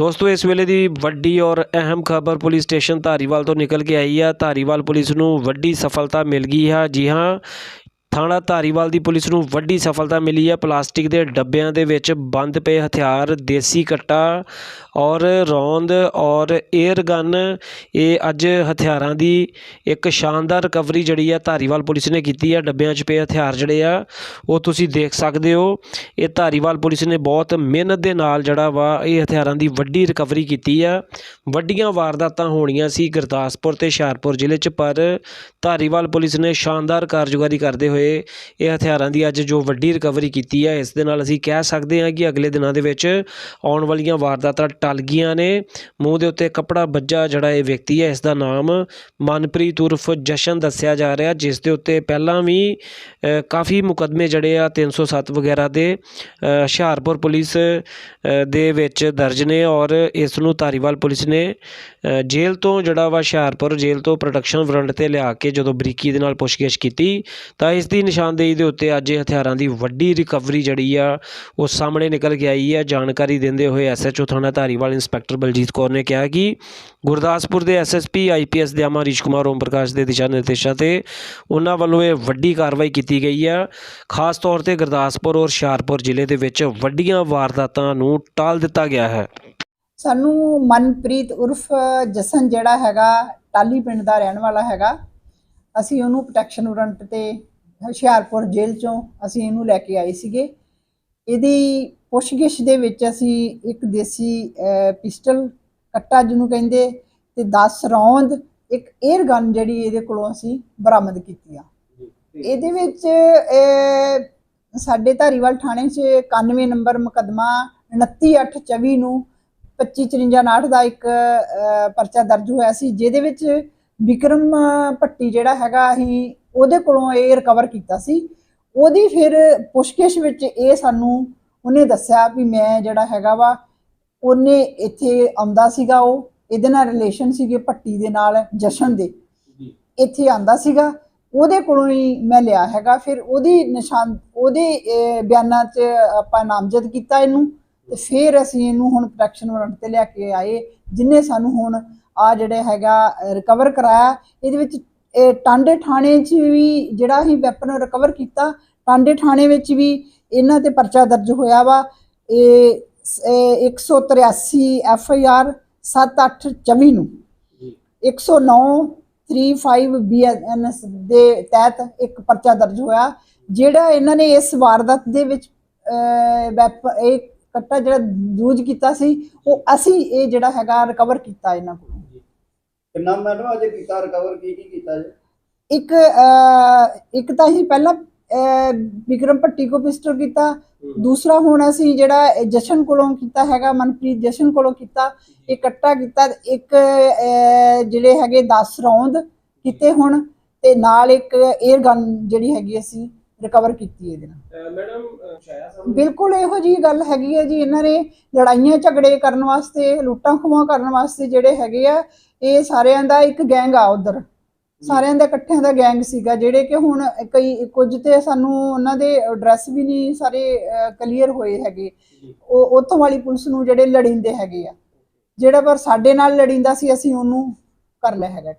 ਦੋਸਤੋ, ਇਸ ਵੇਲੇ ਦੀ ਵੱਡੀ ਔਰ ਅਹਿਮ ਖਬਰ ਪੁਲਿਸ ਸਟੇਸ਼ਨ ਧਾਰੀਵਾਲ ਤੋਂ ਨਿਕਲ ਕੇ ਆਈ ਆ। ਧਾਰੀਵਾਲ ਪੁਲਿਸ ਨੂੰ ਵੱਡੀ ਸਫਲਤਾ ਮਿਲ ਗਈ ਹੈ ਜੀ ਹਾਂ ਥਾਣਾ ਧਾਰੀਵਾਲ ਦੀ ਪੁਲਿਸ ਨੂੰ ਵੱਡੀ ਸਫਲਤਾ ਮਿਲੀ ਹੈ। ਪਲਾਸਟਿਕ ਦੇ ਡੱਬਿਆਂ ਦੇ ਵਿੱਚ ਬੰਦ ਪਏ ਹਥਿਆਰ, ਦੇਸੀ ਕੱਟਾ ਔਰ ਰੌਂਦ ਔਰ 에ਅਰ ਗਨ। ਇਹ ਅੱਜ ਹਥਿਆਰਾਂ ਦੀ ਇੱਕ ਸ਼ਾਨਦਾਰ ਰਿਕਵਰੀ ਜਿਹੜੀ ਹੈ ਧਾਰੀਵਾਲ ਪੁਲਿਸ ਨੇ ਕੀਤੀ ਹੈ। ਡੱਬਿਆਂ 'ਚ ਪਏ ਹਥਿਆਰ ਜਿਹੜੇ ਆ, ਉਹ ਤੁਸੀਂ ਦੇਖ ਸਕਦੇ ਹੋ। ਇਹ ਧਾਰੀਵਾਲ ਪੁਲਿਸ ਨੇ ਬਹੁਤ ਮਿਹਨਤ ਦੇ ਨਾਲ ਜਿਹੜਾ ਵਾ ਇਹ ਹਥਿਆਰਾਂ ਦੀ ਵੱਡੀ ਰਿਕਵਰੀ ਕੀਤੀ ਆ। ਵੱਡੀਆਂ ਵਾਰਦਾਤਾਂ ਹੋਣੀਆਂ ਸੀ ਗੁਰਦਾਸਪੁਰ ਤੇ ਹੁਸ਼ਿਆਰਪੁਰ ਜ਼ਿਲ੍ਹੇ 'ਚ, ਪਰ ਧਾਰੀਵਾਲ ਪੁਲਿਸ ਨੇ ਸ਼ਾਨਦਾਰ ਕਾਰਜਕਾਰੀ ਕਰਦੇ ਹੋਏ ਇਹ ਹਥਿਆਰਾਂ ਦੀ ਅੱਜ ਜੋ ਵੱਡੀ ਰਿਕਵਰੀ ਕੀਤੀ ਹੈ, ਇਸ ਦੇ ਨਾਲ ਅਸੀਂ ਕਹਿ ਸਕਦੇ ਹਾਂ ਕਿ ਅਗਲੇ ਦਿਨਾਂ ਦੇ ਵਿੱਚ ਆਉਣ ਵਾਲੀਆਂ ਵਾਰਦਾਤਾਂ ਟਲ ਗਈਆਂ ਨੇ। ਮੂੰਹ ਦੇ ਉੱਤੇ ਕੱਪੜਾ ਵੱਜਾ ਜਿਹੜਾ ਇਹ ਵਿਅਕਤੀ ਹੈ, ਇਸ ਦਾ ਨਾਮ ਮਨਪ੍ਰੀਤ ਉਰਫ ਜਸ਼ਨ ਦੱਸਿਆ ਜਾ ਰਿਹਾ, ਜਿਸ ਦੇ ਉੱਤੇ ਪਹਿਲਾਂ ਵੀ ਕਾਫੀ ਮੁਕੱਦਮੇ ਜਿਹੜੇ ਆ 307 ਵਗੈਰਾ ਦੇ ਹੁਸ਼ਿਆਰਪੁਰ ਪੁਲਿਸ ਦੇ ਵਿੱਚ ਦਰਜ ਨੇ ਔਰ ਇਸ ਨੂੰ ਧਾਰੀਵਾਲ ਪੁਲਿਸ ਨੇ ਜੇਲ੍ਹ ਤੋਂ ਜਿਹੜਾ ਵਾ ਹੁਸ਼ਿਆਰਪੁਰ ਜੇਲ੍ਹ ਤੋਂ ਪ੍ਰੋਟੈਕਸ਼ਨ ਵਾਰੰਟ ਤੇ ਲਿਆ ਕੇ ਜਦੋਂ ਬਰੀਕੀ ਦੇ ਨਾਲ ਪੁੱਛਗਿੱਛ ਕੀਤੀ, ਤਾਂ ਇਸ ਦੀ ਨਿਸ਼ਾਨਦੇਹੀ ਦੇ ਉੱਤੇ ਅੱਜ ਇਹ ਹਥਿਆਰਾਂ ਦੀ ਵੱਡੀ ਰਿਕਵਰੀ ਜਿਹੜੀ ਆ, ਉਹ ਸਾਹਮਣੇ ਨਿਕਲ ਕੇ ਆਈ ਹੈ ਜਾਣਕਾਰੀ ਦਿੰਦੇ ਹੋਏ ਐਸਐਚਓ ਥਾਣਾ ਧਾਰੀਵਾਲ ਇੰਸਪੈਕਟਰ ਬਲਜੀਤ ਕੌਰ ਨੇ ਕਿਹਾ ਕਿ ਗੁਰਦਾਸਪੁਰ ਦੇ ਐਸਐਸਪੀ ਆਈਪੀਐਸ ਦੇ ਅਮਾ ਹਰੀਸ਼ ਕੁਮਾਰ, ਓਮ ਪ੍ਰਕਾਸ਼ ਦੇ ਦਿਸ਼ਾ ਨਿਰਦੇਸ਼ਾਂ ਤੇ ਉਹਨਾਂ ਵੱਲੋਂ ਇਹ ਵੱਡੀ ਕਾਰਵਾਈ ਕੀਤੀ ਗਈ ਹੈ ਖਾਸ ਤੌਰ ਤੇ ਗੁਰਦਾਸਪੁਰ ਔਰ ਹੁਸ਼ਿਆਰਪੁਰ ਜ਼ਿਲ੍ਹੇ ਦੇ ਵਿੱਚ ਵੱਡੀਆਂ ਵਾਰਦਾਤਾਂ ਨੂੰ ਟਾਲ ਦਿੱਤਾ ਗਿਆ ਹੈ। ਸਾਨੂੰ ਮਨਪ੍ਰੀਤ ਉਰਫ ਜਸਨ ਜਿਹੜਾ ਹੈਗਾ ਟਾਲੀ ਪਿੰਡ ਦਾ ਰਹਿਣ ਵਾਲਾ ਹੈਗਾ। ਅਸੀਂ ਉਹਨੂੰ ਪ੍ਰੋਟੈਕਸ਼ਨ ਵਾਰੰਟ ਤੇ ਹੁਸ਼ਿਆਰਪੁਰ ਜੇਲ੍ਹ ਚੋਂ ਅਸੀਂ ਇਹਨੂੰ ਲੈ ਕੇ ਆਏ ਸੀਗੇ। ਇਹਦੀ ਪੁੱਛਗਿੱਛ ਦੇ ਵਿੱਚ ਅਸੀਂ ਇੱਕ ਦੇਸੀ ਪਿਸਟਲ ਕੱਟਾ ਜਿਹਨੂੰ ਕਹਿੰਦੇ ਤੇ 10 ਰੌਂਦ ਇੱਕ 에ਅਰ ਗਨ ਜਿਹੜੀ ਇਹਦੇ ਕੋਲੋਂ ਅਸੀਂ ਬਰਾਮਦ ਕੀਤੀ ਆ। ਇਹਦੇ ਵਿੱਚ ਸਾਡੇ ਧਾਰੀਵਾਲ ਥਾਣੇ 'ਚ 91 ਨੰਬਰ ਮੁਕੱਦਮਾ 29824 ਨੂੰ 2554 ਦਾ ਇੱਕ ਪਰਚਾ ਦਰਜ ਹੋਇਆ ਸੀ ਜਿਹਦੇ ਵਿੱਚ ਵਿਕਰਮ ਭੱਟੀ ਜਿਹੜਾ ਹੈਗਾ ਅਸੀਂ ਉਹਦੇ ਕੋਲੋਂ ਇਹ ਰਿਕਵਰ ਕੀਤਾ ਸੀ। ਉਹਦੀ ਫਿਰ ਪੁੱਛਗਿੱਛ ਵਿੱਚ ਇਹ ਸਾਨੂੰ ਉਹਨੇ ਦੱਸਿਆ ਵੀ ਮੈਂ ਜਿਹੜਾ ਹੈਗਾ ਵਾ ਉਹਨੇ ਇੱਥੇ ਆਉਂਦਾ ਸੀਗਾ ਉਹ ਇਹਦੇ ਨਾਲ ਰਿਲੇਸ਼ਨ ਸੀਗੇ ਭੱਟੀ ਦੇ ਨਾਲ ਜਸ਼ਨ ਦੇ। ਇੱਥੇ ਆਂਦਾ ਸੀਗਾ ਉਹਦੇ ਕੋਲੋਂ ਹੀ ਮੈਂ ਲਿਆ ਹੈਗਾ। ਫਿਰ ਉਹਦੀ ਨਿਸ਼ਾਨ ਉਹਦੇ ਬਿਆਨਾਂ 'ਚ ਆਪਾਂ ਨਾਮਜ਼ਦ ਕੀਤਾ ਇਹਨੂੰ ਤੇ ਫਿਰ ਅਸੀਂ ਇਹਨੂੰ ਹੁਣ ਪ੍ਰੋਟੈਕਸ਼ਨ ਵਾਰੰਟ ਤੇ ਲਿਆ ਕੇ ਆਏ ਜਿਨੇ ਸਾਨੂੰ ਹੁਣ ਆ ਜਿਹੜੇ ਹੈਗਾ ਰਿਕਵਰ ਕਰਾਇਆ ਇਹਦੇ ਵਿੱਚ ਇਹ ਟਾਂਡੇ ਥਾਣੇ 'ਚ ਵੀ ਜਿਹੜਾ ਅਸੀਂ ਵੈਪਨ ਰਿਕਵਰ ਕੀਤਾ, ਟਾਂਡੇ ਥਾਣੇ ਵਿੱਚ ਵੀ ਇਹਨਾਂ ਤੇ ਪਰਚਾ ਦਰਜ ਹੋਇਆ ਵਾ। ਇਹ ਸ- ਇਹ 183 ਐਫ ਆਈ ਆਰ 7824 ਨੂੰ। 109 35 ਬੀਐਨਐਸ ਦੇ ਤਹਿਤ ਇੱਕ ਪਰਚਾ ਦਰਜ ਹੋਇਆ, ਜਿਹੜਾ ਇਹਨਾਂ ਨੇ ਇਸ ਵਾਰਦਾਤ ਦੇ ਵਿੱਚ ਵੈਪ ਇਹ ਕੱਟਾ ਜਿਹੜਾ ਯੂਜ਼ ਕੀਤਾ ਸੀ, ਉਹ ਅਸੀਂ ਇਹ ਜਿਹੜਾ ਹੈਗਾ ਰਿਕਵਰ ਕੀਤਾ ਇਹਨਾਂ ਕੋਲੋਂ। ਕਿੰਨਾ ਮੈਡਮ ਅਜੇ ਕੀਤਾ ਰਿਕਵਰ ਕੀ ਕੀ ਕੀਤਾ ਜੀ? ਇੱਕ ਅਹ, ਇੱਕ ਤਾਂ ਅਸੀਂ ਪਹਿਲਾਂ ਅਹ, ਵਿਕਰਮ ਭੱਟੀ ਕੋ ਪਿਸਟਲ ਕੀਤਾ। ਦੂਸਰਾ ਹੁਣ ਅਸੀਂ ਜਿਹੜਾ ਇਹ ਜਸ਼ਨ ਕੋਲੋਂ ਕੀਤਾ ਹੈਗਾ ਮਨਪ੍ਰੀਤ ਜਸ਼ਨ ਕੋਲੋਂ ਕੀਤਾ ਇਹ ਕੱਟਾ ਕੀਤਾ। ਤੇ ਇੱਕ ਅਹ, ਜਿਹੜੇ ਹੈਗੇ 10 ਰੌਂਦ ਕੀਤੇ ਹੁਣ ਤੇ ਨਾਲ ਇੱਕ 에ਅਰ ਗਨ ਜਿਹੜੀ ਹੈਗੀ ਅਸੀਂ ਰਿਕਵਰ ਕੀਤੀ ਇਹਦੇ ਨਾਲ। ਮੈਡਮ ਛਾਇਆ ਬਿਲਕੁਲ ਇਹੋ ਜੀ ਗੱਲ ਹੈਗੀ ਹੈ ਜੀ ਇਹਨਾਂ ਨੇ ਲੜਾਈਆਂ ਝਗੜੇ ਕਰਨ ਵਾਸਤੇ ਲੁੱਟਾਂ ਖੋਹਾਂ ਕਰਨ ਵਾਸਤੇ ਜਿਹੜੇ ਹੈਗੇ ਆ ਇਹ ਸਾਰਿਆਂ ਦਾ ਇੱਕ ਗੈਂਗ ਆ ਉਧਰ। ਸਾਰਿਆਂ ਦਾ ਇਕੱਠਿਆਂ ਦਾ ਗੈਂਗ ਸੀਗਾ ਜਿਹੜੇ ਕਿ ਹੁਣ ਕਈ ਕੁਝ ਤੇ ਸਾਨੂੰ ਉਹਨਾਂ ਦੇ ਐਡਰੈਸ ਵੀ ਨਹੀਂ ਸਾਰੇ ਕਲੀਅਰ ਹੋਏ ਹੈਗੇ। ਉਹ ਉੱਥੋਂ ਵਾਲੀ ਪੁਲਿਸ ਨੂੰ ਜਿਹੜੇ ਲੜਿੰਦੇ ਹੈਗੇ ਆ। ਜਿਹੜਾ ਪਰ ਸਾਡੇ ਨਾਲ ਲੜਿੰਦਾ ਸੀ ਅਸੀਂ ਉਹਨੂੰ ਕਰ ਲਿਆ ਹੈਗਾ